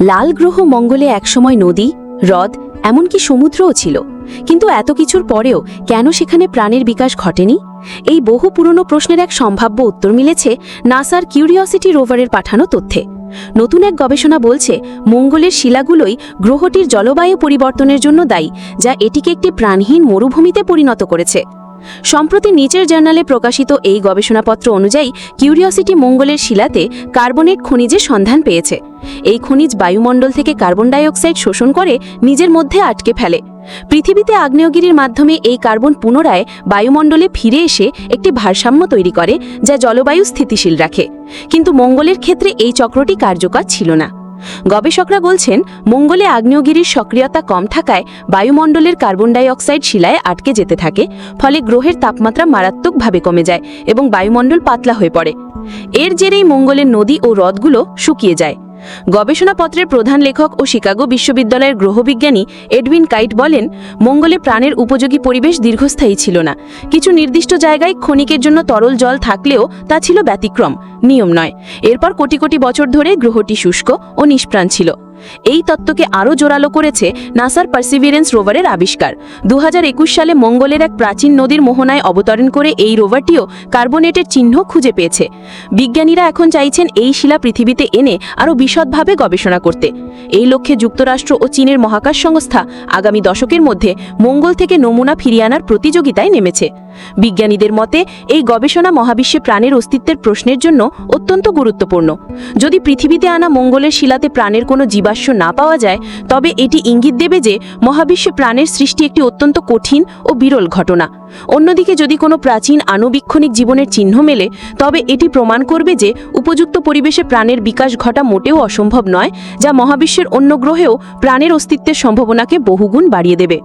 লাল গ্রহ মঙ্গলে একসময় নদী, হ্রদ, এমনকি সমুদ্রও ছিল। কিন্তু এত কিছুর পরেও কেন সেখানে প্রাণের বিকাশ ঘটেনি? এই বহু পুরনো প্রশ্নের এক সম্ভাব্য উত্তর মিলেছে নাসার কিউরিওসিটি রোভারের পাঠানো তথ্যে। নতুন এক গবেষণা বলছে, মঙ্গলের শিলাগুলোই গ্রহটির জলবায়ু পরিবর্তনের জন্য দায়ী, যা এটিকে একটি প্রাণহীন মরুভূমিতে পরিণত করেছে। সম্প্রতি নিচের জার্নালে প্রকাশিত এই গবেষণাপত্র অনুযায়ী কিউরিওসিটি মঙ্গলের শিলাতে কার্বনেট খনিজের সন্ধান পেয়েছে। এই খনিজ বায়ুমণ্ডল থেকে কার্বন ডাইঅক্সাইড শোষণ করে নিজের মধ্যে আটকে ফেলে। পৃথিবীতে আগ্নেয়গিরির মাধ্যমে এই কার্বন পুনরায় বায়ুমণ্ডলে ফিরে এসে একটি ভারসাম্য তৈরি করে, যা জলবায়ু স্থিতিশীল রাখে। কিন্তু মঙ্গলের ক্ষেত্রে এই চক্রটি কার্যকর ছিল না। গবেষকরা বলছেন, মঙ্গলে আগ্নেয়গিরির সক্রিয়তা কম থাকায় বায়ুমণ্ডলের কার্বন ডাইঅক্সাইড শিলায় আটকে যেতে থাকে, ফলে গ্রহের তাপমাত্রা মারাত্মকভাবে কমে যায় এবং বায়ুমণ্ডল পাতলা হয়ে পড়ে। এর জেরেই মঙ্গলের নদী ও হ্রদগুলো শুকিয়ে যায়। গবেষণাপত্রের প্রধান লেখক ও শিকাগো বিশ্ববিদ্যালয়ের গ্রহবিজ্ঞানী এডউইন কাইট বলেন, মঙ্গলে প্রাণের উপযোগী পরিবেশ দীর্ঘস্থায়ী ছিল না। কিছু নির্দিষ্ট জায়গায় ক্ষণিকের জন্য তরল জল থাকলেও তা ছিল ব্যতিক্রম, নিয়ম নয়। এরপর কোটি কোটি বছর ধরে গ্রহটি শুষ্ক ও নিষ্প্রাণ ছিল। এই তত্ত্বকে আরও জোরালো করেছে নাসার পার্সিভিয়ারেন্স রোভারের আবিষ্কার। দু হাজার একুশ সালে মঙ্গলের এক প্রাচীন নদীর মোহনায় অবতরণ করে এই রোভারটিও কার্বনেটের চিহ্ন খুঁজে পেয়েছে। বিজ্ঞানীরা এখন চাইছেন এই শিলা পৃথিবীতে এনে আরও বিশদভাবে গবেষণা করতে। এই লক্ষ্যে যুক্তরাষ্ট্র ও চীনের মহাকাশ সংস্থা আগামী দশকের মধ্যে মঙ্গল থেকে নমুনা ফিরিয়ে আনার প্রতিযোগিতায় নেমেছে। বিজ্ঞানীদের মতে, এই গবেষণা মহাবিশ্বে প্রাণের অস্তিত্বের প্রশ্নের জন্য অত্যন্ত গুরুত্বপূর্ণ। যদি পৃথিবীতে আনা মঙ্গলের শিলাতে প্রাণের কোনো জীবাশ্ম না পাওয়া যায়, তবে এটি ইঙ্গিত দেবে যে মহাবিশ্বে প্রাণের সৃষ্টি একটি অত্যন্ত কঠিন ও বিরল ঘটনা। অন্যদিকে যদি কোনো প্রাচীন আণুবীক্ষণিক জীবনের চিহ্ন মেলে, তবে এটি প্রমাণ করবে যে উপযুক্ত পরিবেশে প্রাণের বিকাশ ঘটা মোটেও অসম্ভব নয়, যা মহাবিশ্বের অন্য গ্রহেও প্রাণের অস্তিত্বের সম্ভাবনাকে বহুগুণ বাড়িয়ে দেবে।